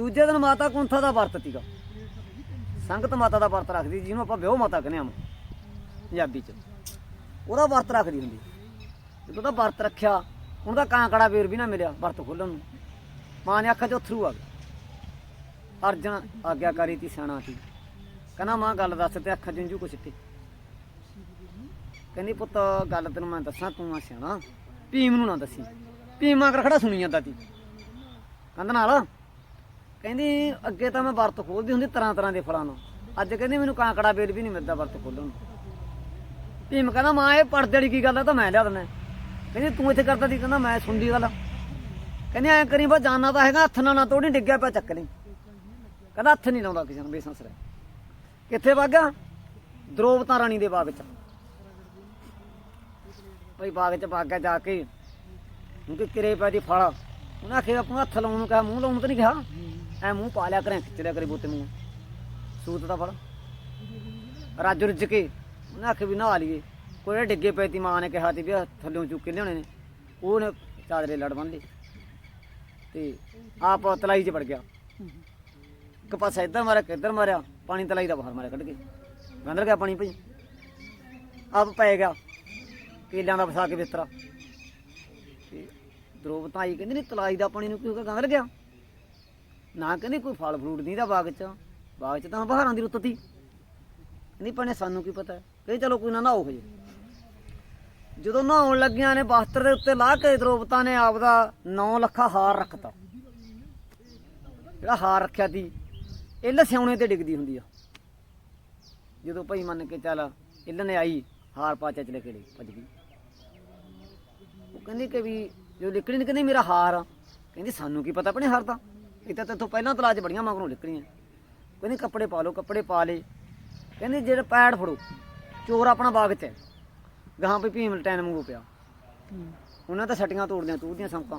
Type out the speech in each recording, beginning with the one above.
ਦੂਜੇ ਦਿਨ ਮਾਤਾ ਕੁੰਥਾ ਦਾ ਵਰਤ ਸੀਗਾ। ਸੰਗਤ ਮਾਤਾ ਦਾ ਵਰਤ ਰੱਖਦੀ ਜਿਹਨੂੰ ਆਪਾਂ ਵਿਆਹ ਮਾਤਾ ਕਹਿੰਦੇ ਆ ਪੰਜਾਬੀ ਚ। ਉਹਦਾ ਵਰਤ ਰੱਖਦੀ ਹੁੰਦੀ। ਜਦੋਂ ਉਹਦਾ ਵਰਤ ਰੱਖਿਆ ਉਹਦਾ ਕਾਂਕੜਾ ਵੇਰ ਵੀ ਨਾ ਮਿਲਿਆ ਵਰਤ ਖੋਲਣ ਨੂੰ। ਮਾਂ ਨੇ ਅੱਖਾਂ 'ਚ ਅਥਰੂ ਆ ਗਏ ਅਰਜਨ ਆਗਿਆਕਾਰੀ ਤੀ ਸਿਆਣਾ ਸੀ। ਕਹਿੰਦਾ, ਮਾਂ, ਗੱਲ ਦੱਸ ਤੇ ਅੱਖਾਂ 'ਚ ਇੰਜੂ ਕੁਛ ਤੇ ਕਹਿੰਦੀ, ਪੁੱਤ, ਗੱਲ ਤੈਨੂੰ ਮੈਂ ਦੱਸਾਂ, ਤੂੰ ਆ ਸਿਆਣਾ। ਭੀਮ ਨੂੰ ਨਾ ਦੱਸੀ। ਭੀਮ ਆ ਖੜਾ ਸੁਣੀ ਜਾਂਦਾ ਤੀ। ਕਹਿੰਦਾ ਨਾਲ? ਕਹਿੰਦੀ, ਅੱਗੇ ਤਾਂ ਮੈਂ ਵਰਤ ਖੋਲਦੀ ਹੁੰਦੀ ਤਰ੍ਹਾਂ ਤਰ੍ਹਾਂ ਦੇ ਫਲਾਂ ਨੂੰ। ਅੱਜ ਕਹਿੰਦੀ, ਮੈਨੂੰ ਕਾਂਕੜਾ ਵੇਲ ਵੀ ਨਹੀਂ ਮਿਲਦਾ ਵਰਤ ਖੋਲਣ ਨੂੰ। ਭੀਮ ਕਹਿੰਦਾ, ਮਾਂ, ਇਹ ਪਰਦੇ ਵਾਲੀ ਕੀ ਗੱਲ ਆ, ਤਾਂ ਮੈਂ ਲਿਆ ਦਿੰਦਾ। ਕਹਿੰਦੀ, ਤੂੰ ਇੱਥੇ ਕਰਦਾ ਸੀ, ਕਹਿੰਦਾ, ਮੈਂ ਸੁਣਦੀ ਗੱਲ ਕਹਿੰਦੀ, ਐ ਕਰੀ, ਬਸ ਜਾਣਾ ਤਾਂ ਹੈਗਾ, ਹੱਥ ਨਾਲ ਨਾ ਤੋੜੀ, ਡਿੱਗਿਆ ਪਿਆ ਚੱਕ ਲਈ। ਕਹਿੰਦਾ, ਹੱਥ ਨਹੀਂ ਲਾਉਂਦਾ ਕਿਸੇ ਨੂੰ ਬੇਸੰਸ ਰਹਿ ਕਿੱਥੇ ਵਾਗਾ ਦਰੋਵਤਾ ਰਾਣੀ ਦੇ ਬਾਗ ਚ। ਭਈ ਬਾਗ ਚ ਬਾਗਾ ਜਾ ਕੇ। ਕਿਉਂਕਿ ਕਿਰੇ ਪੈ ਦੀ ਫਲ। ਉਹਨਾਂ ਆਖਿਆ ਆਪਣਾ ਹੱਥ ਲਾਉਣ ਨੂੰ ਕਿਹਾ, ਮੂੰਹ ਲਾਉਣ ਨੂੰ ਤਾਂ ਨਹੀਂ ਕਿਹਾ। ਐ ਮੂੰਹ ਪਾ ਲਿਆ ਕਰੇ ਖਿੱਚ ਲਿਆ ਕਰੇ ਬੋਤੇ ਮੂੰਹ। ਸੂਤ ਦਾ ਫਲ ਰੱਜ ਰੁੱਜ ਕੇ ਉਹਨੇ ਆਖਿਆ ਵੀ ਨਹਾ ਲਈਏ। ਕੋਈ ਡਿੱਗੇ ਪਏ ਤੀ, ਮਾਂ ਨੇ ਕਿਹਾ ਤੀ ਵੀ ਆਹ ਥੱਲਿਓਂ ਚੁੱਕ ਕੇ ਲਿਆਉਣੇ ਨੇ। ਉਹਨੇ ਚਾਦਰੇ ਲੜ ਬੰਨ ਲਈ ਤੇ ਆਪ ਤਲਾਈ 'ਚ ਵੜ ਗਿਆ। ਇੱਕ ਪਾਸਾ ਇੱਧਰ ਮਾਰਿਆ ਕਿੱਧਰ ਮਾਰਿਆ। ਪਾਣੀ ਤਲਾਈ ਦਾ ਬਾਹਰ ਮਾਰਿਆ, ਕੱਢ ਕੇ। ਗੰਦਰ ਗਿਆ ਪਾਣੀ ਭਈ। ਆਪ ਪੈ ਗਿਆ। ਕੇਲਿਆਂ ਦਾ ਫਸਾ ਕੇ ਬਿਸਤਰਾ। ਤੇ ਦਰੋਵਤਾ ਆਈ ਕਹਿੰਦੀ, ਨਹੀਂ ਤਲਾਈ ਦਾ ਪਾਣੀ ਨੂੰ ਕਿਉਂ ਗੰਦਰ ਗਿਆ ਨਾ ਕਹਿੰਦੀ ਕੋਈ ਫਲ ਫਰੂਟ ਨਹੀਂ ਦਾ ਬਾਗ 'ਚ। ਬਾਗ 'ਚ ਤਾਂ ਬਹਾਰਾਂ ਦੀ ਰੁੱਤ ਤੀ ਕਹਿੰਦੀ ਪਣੇ ਸਾਨੂੰ ਕੀ ਪਤਾ? ਕਹਿੰਦੀ ਚਲੋ ਕੋਈ ਨਾ ਨਹਾਓ ਹਜੇ। ਜਦੋਂ ਨਹਾਉਣ ਲੱਗਿਆਂ ਨੇ ਬਾਸਤਰ ਦੇ ਉੱਤੇ ਲਾਹ ਕੇ ਦਰੋਵਤਾ ਨੇ ਆਪਦਾ 9 ਲੱਖਾ ਹਾਰ ਰੱਖਤਾ। ਜਿਹੜਾ ਹਾਰ ਰੱਖਿਆ ਸੀ ਇਹ ਸਿਉਣੇ ਤੇ ਡਿੱਗਦੀ ਹੁੰਦੀ ਆ। ਜਦੋਂ ਭਾਈ ਮੰਨ ਕੇ ਚੱਲ ਇੱਲ ਨੇ ਆਈ, ਹਾਰ ਪਾਚਾ ਚਲੇ ਕੇ ਲਈ ਭੱਜ ਗਈ। ਉਹ ਕਹਿੰਦੀ ਕਿ ਵੀ ਜੋ ਲਿਕੜੀ ਨੇ, ਕਹਿੰਦੀ ਮੇਰਾ ਹਾਰ ਆ। ਕਹਿੰਦੀ ਸਾਨੂੰ ਕੀ ਪਤਾ ਆਪਣੇ ਹਾਰ ਦਾ? ਇਹ ਤਾਂ ਤੇਥੋਂ ਪਹਿਲਾਂ ਤਲਾਜ ਬੜੀਆਂ ਮਗਰੋਂ ਲਿਕੜੀਆਂ ਕਹਿੰਦੀ ਕੱਪੜੇ ਪਾ ਲਓ ਕੱਪੜੇ ਪਾ ਲੇ ਕਹਿੰਦੀ ਜਿਹੜੇ ਪੈੜ ਫੜੋ ਚੋਰ ਆਪਣਾ ਬਾਗ 'ਚ ਗਾਂ ਵੀ ਭੀਮ ਟੈਨ ਵਾਂਗੂ ਪਿਆ। ਉਹਨਾਂ ਤਾਂ ਛਟੀਆਂ ਤੋੜਦੀਆਂ ਤੂੜਦੀਆਂ ਸੰਕਾਂ।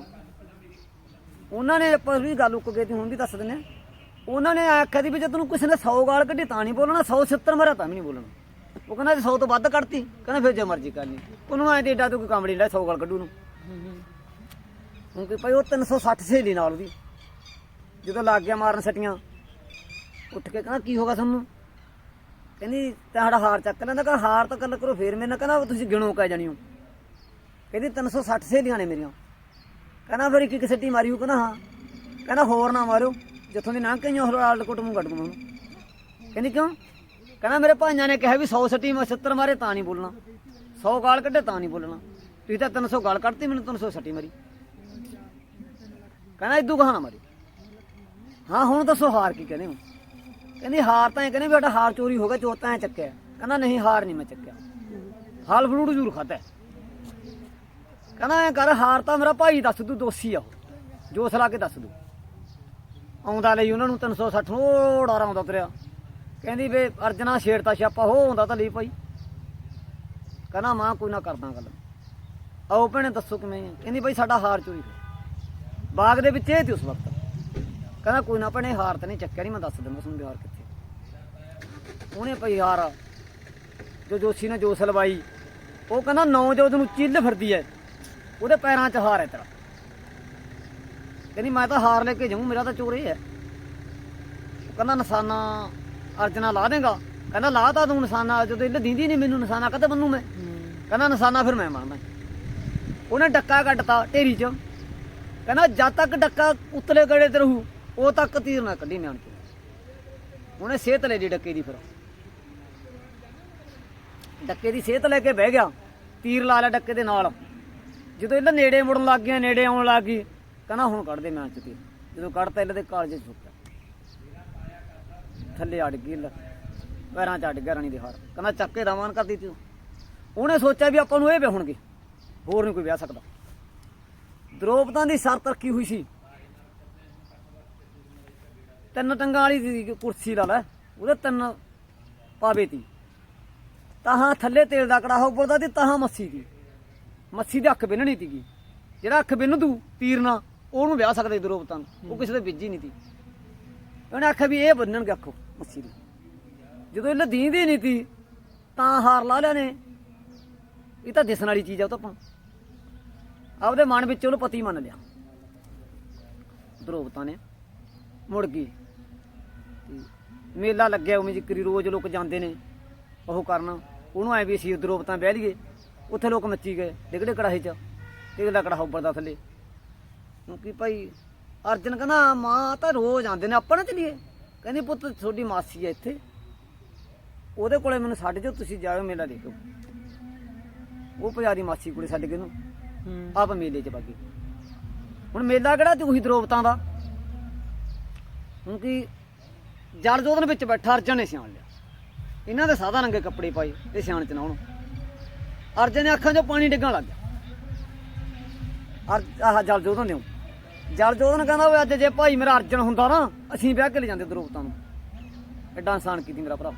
ਉਹਨਾਂ ਨੇ ਆਪਾਂ ਵੀ ਗੱਲ ਉੱਕ ਗਈ ਤੇ ਹੁਣ ਵੀ ਦੱਸ ਦਿੰਦੇ ਹਾਂ। ਉਹਨਾਂ ਨੇ ਆਖਿਆ ਦੀ ਵੀ ਜੇ ਤੈਨੂੰ ਕਿਸੇ ਨੇ 100 ਗਾਲ ਕੱਢੀ ਤਾਂ ਨਹੀਂ ਬੋਲਣਾ 100 70 ਮਾਰਿਆ ਤਾਂ ਵੀ ਨਹੀਂ ਬੋਲਣਾ। ਉਹ ਕਹਿੰਦਾ ਜੇ 100 ਤੋਂ ਵੱਧ ਕੱਢਤੀ। ਕਹਿੰਦਾ ਫਿਰ ਜੇ ਮਰਜ਼ੀ ਕਰ ਲਈ। ਉਹਨੂੰ ਐ ਤੇ ਏਡਾ ਤੂੰ ਕੋਈ ਕੰਮ ਨਹੀਂ ਲੈ 100 ਗਾਲ ਕੱਢੂ ਨੂੰ ਹੁਣ ਕਿ ਭਾਈ ਉਹ 360 ਸਹੇਲੀ ਨਾਲ ਉਹਦੀ। ਜਦੋਂ ਲੱਗ ਗਿਆ ਮਾਰਨ ਸਟੀਆਂ, ਉੱਠ ਕੇ ਕਹਿੰਦਾ, ਕੀ ਹੋਗਾ ਤੁਹਾਨੂੰ? ਕਹਿੰਦੀ ਤਾਂ ਸਾਡਾ ਹਾਰ ਚੱਕ ਲੈਂਦਾ, ਕਹਿੰਦਾ, ਹਾਰ ਤਾਂ ਕੱਲ ਕਰੋ, ਫੇਰ ਮੇਰੇ ਨਾਲ ਕਹਿੰਦਾ, ਤੁਸੀਂ ਗਿਣੋ ਕਹਿ ਜਾਣੀ ਹੋ। ਕਹਿੰਦੀ 360 ਸਹੇਲੀਆਂ ਨੇ ਮੇਰੀਆਂ। ਕਹਿੰਦਾ, ਫਿਰ ਇੱਕ ਇੱਕ ਸੱਟੀ ਮਾਰੀ ਉਹ ਕਹਿੰਦਾ, ਹਾਂ। ਕਹਿੰਦਾ, ਹੋਰ ਨਾ ਮਾਰਿਓ ਜਿੱਥੋਂ ਦੀ ਲੰਘ ਕੇ ਆਈਆਂ ਹੋਰ ਕੁੱਟ ਮੂੰਹ ਕੱਢ ਦੂੰ ਕਹਿੰਦੀ, ਕਿਉਂ? ਕਹਿੰਦਾ, ਮੇਰੇ ਭਾਈਆਂ ਨੇ ਕਿਹਾ ਵੀ 100 ਸੱਟੀ ਮੈਂ 70 ਮਾਰੇ ਤਾਂ ਨਹੀਂ ਬੋਲਣਾ। 100 ਗਾਲ ਕੱਢੇ ਤਾਂ ਨਹੀਂ ਬੋਲਣਾ। ਤੁਸੀਂ ਤਾਂ 300 ਗਾਲ ਕੱਢਤੀ, ਮੈਨੂੰ 300 ਸੱਟੀ ਮਾਰੀ। ਕਹਿੰਦਾ, ਇਦੂ ਕਹਾਣਾ ਮਾਰੀ? ਹਾਂ, ਹੁਣ ਦੱਸੋ ਹਾਰ ਕੀ ਕਹਿੰਦੇ ਹੋ? ਕਹਿੰਦੀ ਹਾਰ ਤਾਂ ਇਹ ਕਹਿੰਦੇ ਵੀ ਸਾਡਾ ਹਾਰ ਚੋਰੀ ਹੋ ਗਿਆ ਚੋਰ ਤਾਂ ਐ ਚੱਕਿਆ। ਕਹਿੰਦਾ ਨਹੀਂ, ਹਾਰ ਨਹੀਂ ਮੈਂ ਚੱਕਿਆ। ਹਾਲ ਫਰੂਟ ਜ਼ਰੂਰ ਖਾਦਾ ਕਹਿੰਦਾ ਐ ਕਰ, ਹਾਰ ਤਾਂ ਮੇਰਾ ਭਾਈ ਦੱਸ ਦੂ, ਦੋਸ਼ੀ ਆ ਉਹ। ਜੋਸ ਲਾ ਕੇ ਦੱਸ ਦੂ। ਆਉਂਦਾ ਲਈ ਉਹਨਾਂ ਨੂੰ 360 ਉਹ ਡਰ ਆਉਂਦਾ ਤੁਰਿਆ। ਕਹਿੰਦੀ ਵੇ ਅਰਜਨਾ ਛੇੜਤਾ ਛਾਪਾ ਹੋ ਆਉਂਦਾ ਤਾਂ ਲਈ ਭਾਈ। ਕਹਿੰਦਾ ਮਾਂ, ਕੋਈ ਨਾ ਕਰਦਾ ਗੱਲ। ਆਓ ਭੈਣੇ, ਦੱਸੋ ਕਿਵੇਂ ਕਹਿੰਦੀ ਭਾਈ, ਸਾਡਾ ਹਾਰ ਚੋਰੀ ਹੋਇਆ। ਬਾਗ ਦੇ ਵਿੱਚ ਇਹ ਤੇ ਉਸ ਵਕਤ ਕਹਿੰਦਾ ਕੋਈ ਨਾ ਭੈਣੇ, ਹਾਰ ਤਾਂ ਨਹੀਂ ਚੱਕਿਆ ਨਹੀਂ ਮੈਂ ਦੱਸ ਦਿੰਦਾ ਤੁਹਾਨੂੰ ਵੀ ਕਿੱਥੇ। ਉਹਨੇ ਭਈ ਹਾਰ ਜੋ ਜੋਸ਼ੀ ਨੇ ਜੋਸ ਲਵਾਈ, ਉਹ ਕਹਿੰਦਾ ਨੌ ਜੋ ਉਹਨੂੰ ਚਿੱਲ ਫਿਰਦੀ ਐ, ਉਹਦੇ ਪੈਰਾਂ 'ਚ ਹਾਰ ਹੈ ਤੇਰਾ। ਕਹਿੰਦੀ ਮੈਂ ਤਾਂ ਹਾਰ ਲੈ ਕੇ ਜਾਊਂ, ਮੇਰਾ ਤਾਂ ਚੋਰ ਇਹ ਕਹਿੰਦਾ ਨਿਸ਼ਾਨਾ ਅਰਜਨਾ ਲਾ ਦੇਗਾ। ਕਹਿੰਦਾ ਲਾ ਤਾਂ ਤੂੰ ਨਿਸ਼ਾਨਾ, ਜਦੋਂ ਇਹ ਦਿੰਦੀ ਨਹੀਂ ਮੈਨੂੰ ਨਿਸ਼ਾਨਾ, ਕਦੇ ਬੰਨੂ ਮੈਂ। ਕਹਿੰਦਾ ਨਿਸ਼ਾਨਾ ਫਿਰ ਮੈਂ ਮਾਰਨਾ ਉਹਨੇ ਡੱਕਾ ਕੱਢਤਾ ਢੇਰੀ 'ਚ। ਕਹਿੰਦਾ ਜਦ ਤੱਕ ਡੱਕਾ ਉਤਲੇ ਗੜੇ ਤੇ ਰਹੂ ਉਹ ਤੱਕ ਤੀਰ ਨਾ ਕੱਢੀ ਨਿਆਣ ਕੇ ਉਹਨੇ ਸਿਹਤ ਲੈ ਲਈ ਡੱਕੇ ਦੀ ਫਿਰ। ਡੱਕੇ ਦੀ ਸਿਹਤ ਲੈ ਕੇ ਬਹਿ ਗਿਆ, ਤੀਰ ਲਾ ਲਿਆ ਡੱਕੇ ਦੇ ਨਾਲ। ਜਦੋਂ ਇਹਨਾਂ ਨੇੜੇ ਮੁੜਨ ਲੱਗ ਗਿਆ, ਨੇੜੇ ਆਉਣ ਲੱਗ ਗਈ, ਕਹਿੰਦਾ ਹੁਣ ਕੱਢ ਦੇ ਮੈਂ ਚ ਤੀਰ। ਜਦੋਂ ਕੱਢਤਾ ਇਹਨਾਂ ਦੇ ਕਾਲਜੇ ਸੁੱਟਿਆ। ਥੱਲੇ ਅੜ ਗਈ ਪੈਰਾਂ ਚ ਅੜ ਗਿਆ ਰਾਣੀ ਦੇ ਹਾਰ। ਕਹਿੰਦਾ ਚੱਕੇ ਰਵਾਨ ਕਰਦੀ ਤੂੰ। ਉਹਨੇ ਸੋਚਿਆ ਵੀ ਆਪਾਂ ਨੂੰ ਇਹ ਵਿਆਹਣਗੇ। ਹੋਰ ਨਹੀਂ ਕੋਈ ਵਿਆਹ ਸਕਦਾ। ਦਰੋਪਤਾਂ ਦੀ ਸਰ ਰੱਖੀ ਹੋਈ ਸੀ। ਤਿੰਨ ਟੰਗਾਂ ਵਾਲੀ ਸੀ ਕੁਰਸੀ ਲਾ ਲੈ, ਉਹਦੇ ਤਿੰਨ ਪਾਵੇ ਤੀ। ਤਾਹਾਂ ਥੱਲੇ ਤੇਲ ਦਾ ਕੜਾਹਾ ਉੱਪਰ ਤੇ ਤਾਹਾਂ ਮੱਸੀ ਦੀ। ਮੱਸੀ ਦੀ ਅੱਖ ਬਿੰਨਣੀ ਤੀਗੀ। ਜਿਹੜਾ ਅੱਖ ਬਿੰਨ ਦੂ ਤੀਰ ਨਾਲ, ਉਹਨੂੰ ਵਿਆਹ ਸਕਦੇ ਦਰੋਪਤਾਂ ਨੂੰ। ਉਹ ਕਿਸੇ ਦੇ ਵਿੱਚ ਨਹੀਂ ਤੀ। ਉਹਨੇ ਆਖਿਆ ਵੀ ਇਹ ਬੰਨਣਗੇ ਅੱਖੋ, ਮੱਸੀ ਦੀ। ਜਦੋਂ ਇਹ ਦੀਂਦੀ ਨਹੀਂ ਤੀ, ਤਾਂ ਹਾਰ ਲਾ ਲਿਆ ਨੇ। ਇਹ ਤਾਂ ਦਿਸਣ ਵਾਲੀ ਚੀਜ਼ ਆ ਉਹ ਤਾਂ ਆਪਾਂ। ਆਪਦੇ ਮਨ ਵਿੱਚ ਉਹਨੂੰ ਪਤੀ ਮੰਨ ਲਿਆ। ਦਰੋਪਤਾਂ ਨੇ। ਮੁੜ ਗਈ। ਮੇਲਾ ਲੱਗਿਆ ਉਵੇਂ ਜਿਕਰੀ ਰੋਜ਼ ਲੋਕ ਜਾਂਦੇ ਨੇ ਉਹ ਕਰਨ। ਉਹਨੂੰ ਐ ਵੀ ਅਸੀਂ ਉਧਰੋਂ ਤਾਂ ਬਹਿ ਲਈਏ ਉੱਥੇ ਲੋਕ ਮੱਚੀ ਗਏ ਡਿਗੜੇ ਕੜਾਹੇ 'ਚ ਡਿਗਦਾ ਕੜਾਹਾ ਉੱਪਰ ਥੱਲੇ। ਕਿਉਂਕਿ ਭਾਈ ਅਰਜਨ ਕਹਿੰਦਾ ਮਾਂ ਤਾਂ ਰੋਜ਼ ਆਉਂਦੇ ਨੇ ਆਪਾਂ ਨਾ ਚਲੀਏ ਕਹਿੰਦੀ ਪੁੱਤ ਤੁਹਾਡੀ ਮਾਸੀ ਹੈ ਇੱਥੇ। ਉਹਦੇ ਕੋਲੇ ਮੈਨੂੰ ਛੱਡ ਜਾਓ ਤੁਸੀਂ ਜਾਓ ਮੇਲਾ ਦੇਖੋ। ਉਹ ਪੁਜਾਰੀ ਮਾਸੀ ਕੋਲੇ ਛੱਡ ਕੇ ਨੂੰ ਆਪ ਮੇਲੇ 'ਚ ਬਾਗੀ ਹੁਣ ਮੇਲਾ ਕਿਹੜਾ ਤੇ ਉਹੀ ਦਰੋਬਤਾਂ ਦਾ। ਹੁਣ ਕੀ ਜੜ ਜੋਦਨ ਵਿੱਚ ਬੈਠਾ, ਅਰਜਨ ਨੇ ਸਿਆਣ ਲਿਆ। ਇਹਨਾਂ ਦੇ ਸਾਦਾ ਰੰਗੇ ਕੱਪੜੇ ਪਾਏ ਤੇ ਸਿਆਣ ਚ ਨਾਉਣ ਅਰਜਨ ਨੇ ਅੱਖਾਂ 'ਚੋਂ ਪਾਣੀ ਡਿੱਗਣ ਲੱਗ ਗਿਆ। ਅਰ, ਆਹ ਜਲ ਜੋਦਨ ਦਿਓ ਜਲ ਜੋਦਨ ਕਹਿੰਦਾ ਓਏ ਅੱਜ ਜੇ ਭਾਈ ਮੇਰਾ ਅਰਜਨ ਹੁੰਦਾ ਨਾ, ਅਸੀਂ ਵਿਆਹ ਕੇ ਲੈ ਜਾਂਦੇ ਦਰੋਬਤਾਂ ਨੂੰ। ਐਡਾ ਇਨਸਾਨ ਕੀਤੀ ਮੇਰਾ ਭਰਾ।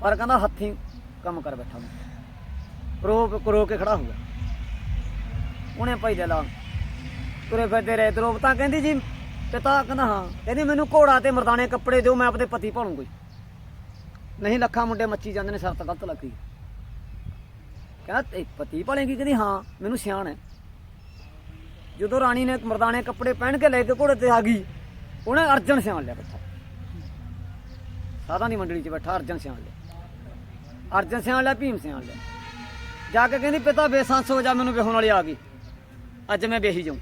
ਪਰ ਕਹਿੰਦਾ ਹੱਥੀਂ ਕੰਮ ਕਰ ਬੈਠਾ ਮੈਂ। ਰੋ ਰੋ ਕੇ ਖੜਾ ਹੋ ਗਿਆ ਉਹਨੇ ਭਾਈ ਲੈ ਲਾ। ਤੁਰੇ ਫਿਰਦੇ ਰਹੇ ਦਰੋਬਤਾਂ ਕਹਿੰਦੀ ਜੀ ਪਿਤਾ ਕਹਿੰਦਾ, ਹਾਂ। ਕਹਿੰਦੀ, ਮੈਨੂੰ ਘੋੜਾ ਤੇ ਮਰਦਾਨੇ ਕੱਪੜੇ ਦਿਓ, ਮੈਂ ਆਪਣੇ ਪਤੀ ਭਾਲੂੰਗੀ ਨਹੀਂ, ਲੱਖਾਂ ਮੁੰਡੇ ਮੱਚੀ ਜਾਂਦੇ ਨੇ ਸ਼ਰਤ ਗਲਤ ਲੱਗੀ ਕਹਿੰਦਾ, ਤੇ ਪਤੀ ਭਾਲੇਗੀ ਕਹਿੰਦੀ, ਹਾਂ, ਮੈਨੂੰ ਸਿਆਣ ਹੈ। ਜਦੋਂ ਰਾਣੀ ਨੇ ਮਰਦਾਨੇ ਕੱਪੜੇ ਪਹਿਨ ਕੇ ਲੈ ਕੇ ਘੋੜੇ ਤੇ ਆ ਗਈ, ਉਹਨੇ ਅਰਜਨ ਸਿਆਣ ਲਿਆ ਬੱਚਾ ਸਾਧਾਂ ਦੀ ਮੰਡਲੀ 'ਚ ਬੈਠਾ, ਅਰਜਨ ਸਿਆਣ ਲਿਆ। ਅਰਜਨ ਸਿਆਣ ਲਿਆ, ਭੀਮ ਸਿਆਣ ਲਿਆ। ਜਾ ਕੇ ਕਹਿੰਦੀ, ਪਿਤਾ, ਬੇਸੰਸ ਹੋ ਜਾ, ਮੈਨੂੰ ਵਿਹੋਣ ਵਾਲੀ ਆ ਗਈ। ਅੱਜ ਮੈਂ ਵਿਆਹੀ ਜਾਉਂ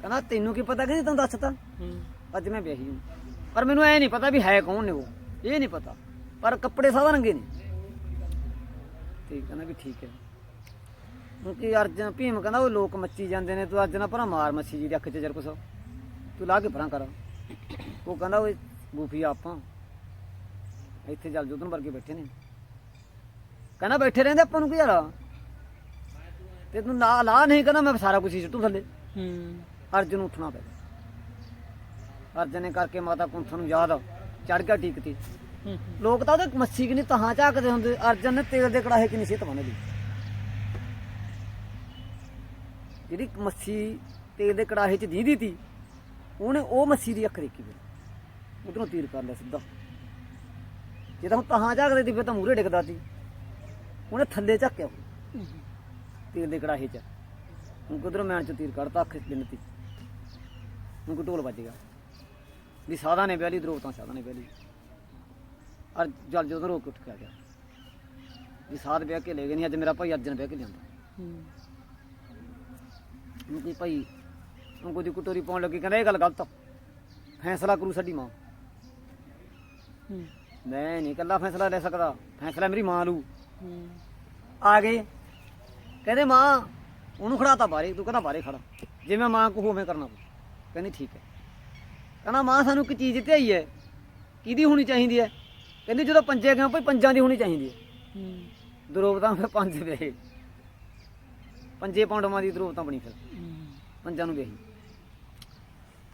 ਕਹਿੰਦਾ ਤੈਨੂੰ ਕੀ ਪਤਾ ਕਹਿੰਦੀ ਤੈਨੂੰ ਦੱਸਤਾ ਹੂੰ। ਅੱਜ ਮੈਂ ਵਿਆਹੀ ਜਾਉਂ ਪਰ ਮੈਨੂੰ ਐ ਨਹੀਂ ਪਤਾ ਵੀ ਹੈ ਕੌਣ ਨੇ ਉਹ। ਇਹ ਨਹੀਂ ਪਤਾ। ਪਰ ਕੱਪੜੇ ਸਾਦਾ ਰੰਗੇ ਨੇ। ਤੇ ਕਹਿੰਦਾ ਵੀ ਠੀਕ ਹੈ। ਕਿਉਂਕਿ ਅਰਜਨ ਭੀਮ ਕਹਿੰਦਾ ਉਹ ਲੋਕ ਮੱਚੀ ਜਾਂਦੇ ਨੇ ਤੂੰ ਅਰਜਨ ਭਰਾ ਮਾਰ ਮੱਛੀ ਜੀ ਦੀ ਅੱਖ 'ਚ ਜਰ ਕੁਛ। ਤੂੰ ਲਾ ਕੇ ਪਰਾਂ ਕਰ। ਉਹ ਕਹਿੰਦਾ ਓਏ ਗੂਫੀ ਆਪਾਂ ਇੱਥੇ ਜਲ ਜੋਦਨ ਵਰਗੇ ਬੈਠੇ ਨੇ। ਕਹਿੰਦਾ ਬੈਠੇ ਰਹਿੰਦੇ ਆਪਾਂ ਨੂੰ ਕੀ ਯਾਰ? ਤੇ ਤੂੰ ਨਾ ਲਾ ਨਹੀਂ ਕਹਿੰਦਾ ਮੈਂ ਸਾਰਾ ਕੁਝ ਹੀ ਸਿੱਟੂ ਥੱਲੇ। ਹੂੰ। ਅਰਜਨ ਨੂੰ ਉੱਠਣਾ ਪਿਆ ਅਰਜਨ ਨੇ ਕਰਕੇ ਮਾਤਾ ਕੁੰਥ ਨੂੰ ਯਾਦ ਚੜ ਗਿਆ ਟੀਕਤੀ ਹੂੰ ਲੋਕ ਤਾਂ ਉਹਦੇ ਮੱਛੀ ਕਿ ਨਹੀਂ ਤਹਾਂ ਝਾਕਦੇ ਹੁੰਦੇ। ਅਰਜਨ ਨੇ ਤੇਲ ਦੇ ਕੜਾਹੇ ਕਿ ਨਹੀਂ ਸਿੱਤ ਬੰਨ੍ਹਦੀ। ਜਿਹੜੀ ਮੱਛੀ ਤੇਲ ਦੇ ਕੜਾਹੇ 'ਚ ਦੀਦੀ ਤੀ ਉਹਨੇ ਉਹ ਮੱਛੀ ਦੀ ਅੱਖ ਦੇਖੀ ਫਿਰ। ਉਧਰੋਂ ਤੀਰ ਕਰ ਲਿਆ ਸਿੱਧਾ। ਜੇ ਤਾਂ ਤਹਾਂ ਝਾਕਦੇ ਤੀ ਫਿਰ ਤਾਂ ਮੂਰੇ ਡਿੱਗਦਾ ਸੀ ਉਹਨੇ ਥੱਲੇ ਝਾਕਿਆ। ਤੇਲ ਦੇ ਕੜਾਹੇ 'ਚ। ਹੁਣ ਕੁਦਰ ਮੈਣ 'ਚ ਤੀਰ ਕੱਢਤਾ ਅੱਖ ਬਿੰਨਤੀ ਹੁਣ ਕੋ ਢੋਲ ਵੱਜ ਗਿਆ ਵੀ ਸਾਦਾ ਨੇ ਵਿਆਲੀ ਦਰੋਤਾਂ ਸਾਦਾ ਨੇ ਵਿਆਲੀ ਅਰ ਜਲ ਜਦੋਂ ਰੋਕ ਉੱਠ ਕੇ ਆ ਗਿਆ। ਵੀ ਸਾਧ ਵਿਆਹ ਕੇ ਲੈ ਗਏ ਨਹੀਂ ਅੱਜ ਮੇਰਾ ਭਾਈ ਅਰਜਨ ਵਿਆਹ ਕੇ ਲਿਆਂਦਾ ਹੂੰ। ਹੁਣ ਕੀ ਭਾਈ ਹੁਣ ਕੋਈ ਕੁਟੋਰੀ ਪਾਉਣ ਲੱਗੀ ਕਹਿੰਦਾ ਇਹ ਗੱਲ ਗਲਤ। ਫੈਸਲਾ ਕਰੂ ਸਾਡੀ ਮਾਂ। ਹੂੰ। ਮੈਂ ਨਹੀਂ ਇਕੱਲਾ ਫੈਸਲਾ ਲੈ ਸਕਦਾ। ਫੈਸਲਾ ਮੇਰੀ ਮਾਂ ਲੂ ਹੂੰ। ਆ ਗਏ। ਕਹਿੰਦੇ ਮਾਂ ਉਹਨੂੰ ਖੜਾਤਾ ਬਾਰੇ ਤੂੰ ਕਹਿੰਦਾ ਬਾਰੇ ਖੜਾ। ਜਿਵੇਂ ਮਾਂ ਕੋ ਹੋਵੇਂ ਕਰਨਾ। ਕਹਿੰਦੀ ਠੀਕ ਹੈ। ਕਹਿੰਦਾ ਮਾਂ ਸਾਨੂੰ ਇੱਕ ਚੀਜ਼ ਧਿਆਈ ਹੈ। ਕਿਹਦੀ ਹੋਣੀ ਚਾਹੀਦੀ ਹੈ? ਕਹਿੰਦੀ ਜਦੋਂ ਪੰਜੇ ਗਏ ਭਾਈ ਪੰਜਾਂ ਦੀ ਹੋਣੀ ਚਾਹੀਦੀ ਹੈ। ਹੂੰ। ਦਰੋਬਤਾਂ ਫਿਰ ਪੰਜ ਵੇ ਪੰਜੇ ਪੌਂਡਵਾਂ ਦੀ ਦਰੋਬਤਾਂ ਬਣੀ ਫਿਰ। ਪੰਜਾਂ ਨੂੰ ਵੇਹੀ।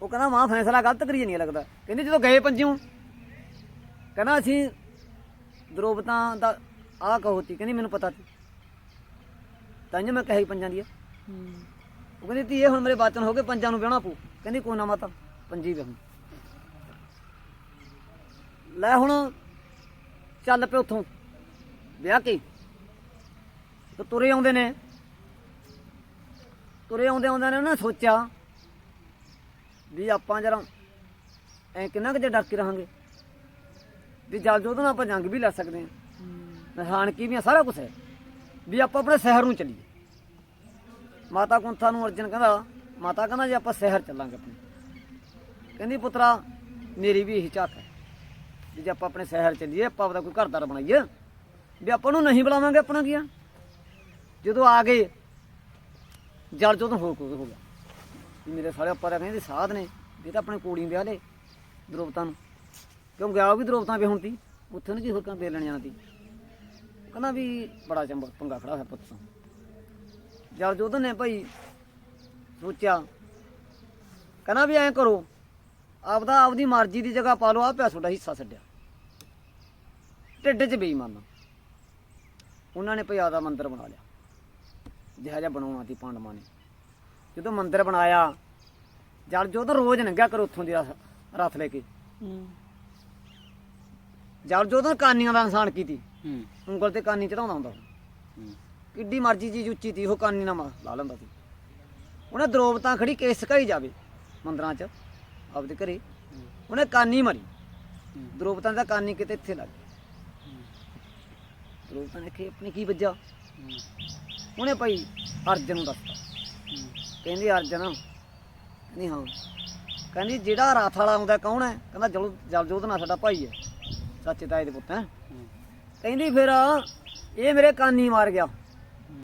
ਉਹ ਕਹਿੰਦਾ ਮਾਂ ਫੈਸਲਾ ਗਲਤ ਕਰੀਏ ਨਹੀਂ ਲੱਗਦਾ। ਕਹਿੰਦੀ ਜਦੋਂ ਗਏ ਪੰਜਿਓਂ ਕਹਿੰਦਾ ਅਸੀਂ ਦਰੋਬਤਾਂ ਦਾ ਆਹ ਕਹੋ ਤੀ ਕਹਿੰਦੀ ਮੈਨੂੰ ਪਤਾ ਸੀ ਤਾਂ ਮੈਂ ਕਹੀ ਪੰਜਾਂ ਦੀ ਉਹ ਕਹਿੰਦੀ ਧੀਏ ਹੁਣ ਮੇਰੇ ਬਾਚਨ ਹੋ ਗਏ ਪੰਜਾਂ ਨੂੰ ਵਿਆਹਣਾ ਪਊ। ਕਹਿੰਦੀ ਕੋਈ ਨਾ ਮਾਤਾ ਪੰਜੀ ਵਿਆਹੂ ਲੈ ਹੁਣ ਚੱਲ ਪਏ ਉੱਥੋਂ ਵਿਆਹ ਕੇ ਤੇ ਤੁਰੇ ਆਉਂਦੇ ਨੇ। ਤੁਰੇ ਆਉਂਦੇ ਆਉਂਦੇ ਨੇ ਉਹਨਾਂ ਸੋਚਿਆ ਵੀ ਆਪਾਂ ਜਰਾ ਐ ਕਿੰਨਾ ਕੁ ਜੇ ਡਰ ਕੇ ਰਹਾਂਗੇ। ਵੀ ਜਲ ਜੋਤ ਨਾਲ ਆਪਾਂ ਜੰਗ ਵੀ ਲੜ ਸਕਦੇ ਹਾਂ। ਨਹਾਣ ਕੀ ਵੀ ਸਾਰਾ ਕੁਝ ਹੈ। ਵੀ ਆਪਾਂ ਆਪਣੇ ਸ਼ਹਿਰ ਨੂੰ ਚੱਲੀਏ। ਮਾਤਾ ਕੁੰਥਾ ਨੂੰ ਅਰਜਨ ਕਹਿੰਦਾ ਮਾਤਾ ਕਹਿੰਦਾ ਜੇ ਆਪਾਂ ਸ਼ਹਿਰ ਚੱਲਾਂਗੇ ਆਪਣੇ। ਕਹਿੰਦੀ ਪੁੱਤਰਾ, ਮੇਰੀ ਵੀ ਇਹੀ ਝਾਕ ਹੈ ਵੀ ਜੇ ਆਪਾਂ ਆਪਣੇ ਸ਼ਹਿਰ ਚੱਲੀਏ, ਆਪਾਂ ਆਪਦਾ ਕੋਈ ਘਰਦਾਰ ਬਣਾਈਏ। ਵੀ ਆਪਾਂ ਨੂੰ ਨਹੀਂ ਬੁਲਾਵਾਂਗੇ, ਆਪਣਾ ਕੀ ਆ? ਜਦੋਂ ਆ ਗਏ, ਜਲ ਜਦੋਂ ਹੋ ਹੋ ਗਿਆ। ਮੇਰੇ ਸਾਰੇ ਆਪਾਂ ਆ ਕਹਿੰਦੇ ਸਾਧ ਨੇ ਇਹ ਤਾਂ ਆਪਣੇ ਕੋੜੀ ਵਿਆਹ ਲੈ ਦਰੋਬਤਾਂ ਨੂੰ। ਕਿਉਂ ਗਿਆ ਉਹ ਵੀ ਦਰੋਬਤਾਂ ਵੀ ਹੁਣ ਤੀ? ਉੱਥੇ ਨੂੰ ਕੀ ਹੋਰ ਕੰਮ ਦੇ ਲੈਣ ਜਾਣਾ ਤੀ ਕਹਿੰਦਾ ਵੀ ਬੜਾ ਚੰਬਾ ਪੰਗਾ ਖੜਾ ਹੋਇਆ ਪੁੱਤ ਤੋਂ। ਜਲ ਜੋਧਨ ਨੇ ਭਾਈ ਸੋਚਿਆ। ਕਹਿੰਦਾ ਵੀ ਐਂ ਕਰੋ ਆਪਦਾ ਆਪਦੀ ਮਰਜ਼ੀ ਦੀ ਜਗ੍ਹਾ ਪਾ ਲਓ ਆ ਪਿਆ ਤੁਹਾਡਾ ਹਿੱਸਾ ਛੱਡਿਆ। ਢਿੱਡ 'ਚ ਬੇਈਮਾਨਾ। ਉਹਨਾਂ ਨੇ ਭਈ ਆਪਦਾ ਮੰਦਿਰ ਬਣਾ ਲਿਆ। ਜਿਹਾ ਜਿਹਾ ਬਣਾਉਣਾ ਸੀ ਪਾਂਡਵਾਂ ਨੇ। ਜਦੋਂ ਮੰਦਿਰ ਬਣਾਇਆ ਜਲ ਜੋਧਨ ਰੋਜ਼ ਲੰਘਿਆ ਕਰੋ ਉੱਥੋਂ ਦੀ ਰਥ- ਲੈ ਕੇ। ਜਲ ਜੋਧਨ ਕਾਨੀਆਂ ਦਾ ਇਨਸਾਨ ਕੀਤੀ। ਹੂੰ। ਉਂਗਲ ਤੇ ਕਾਨੀ ਚੜਾਉਂਦਾ ਹੁੰਦਾ ਕਿੱਡੀ ਮਰਜ਼ੀ ਚੀਜ਼ ਉੱਚੀ ਤੀ ਉਹ ਕਾਨੀ ਮਾ- ਲਾ ਲੈਂਦਾ ਸੀ। ਉਹਨੇ ਦਰੋਬਤਾਂ ਖੜੀ ਕੇਸ ਸਕਾਈ ਜਾਵੇ ਮੰਦਰਾਂ 'ਚ ਆਪਦੇ ਘਰੇ। ਉਹਨੇ ਕਾਨੀ ਮਾਰੀ। ਦ੍ਰੋਪਤਾਂ ਦਾ ਕਾਨੀ ਕਿਤੇ ਇੱਥੇ ਲੱਗ ਗਿਆ ਦ੍ਰੋਪਤਾਂ ਨੇ ਕਿ ਆਪਣੀ ਕੀ ਵੱਜਾ। ਉਹਨੇ ਭਾਈ ਅਰਜਨ ਨੂੰ ਦੱਸਤਾ। ਕਹਿੰਦੀ ਅਰਜਨ ਕਹਿੰਦੀ ਹਾਂ। ਕਹਿੰਦੀ ਜਿਹੜਾ ਰਾਥ ਵਾਲਾ ਆਉਂਦਾ ਕੌਣ ਹੈ? ਕਹਿੰਦਾ ਜਲ ਜਲਜੋਤ ਨਾਲ ਸਾਡਾ ਭਾਈ ਹੈ। ਸੱਚੇ ਤਾਏ ਦੇ ਪੁੱਤ ਹੈ। ਕਹਿੰਦੀ ਫਿਰ ਇਹ ਮੇਰੇ ਕਾਨੀ ਮਾਰ ਗਿਆ।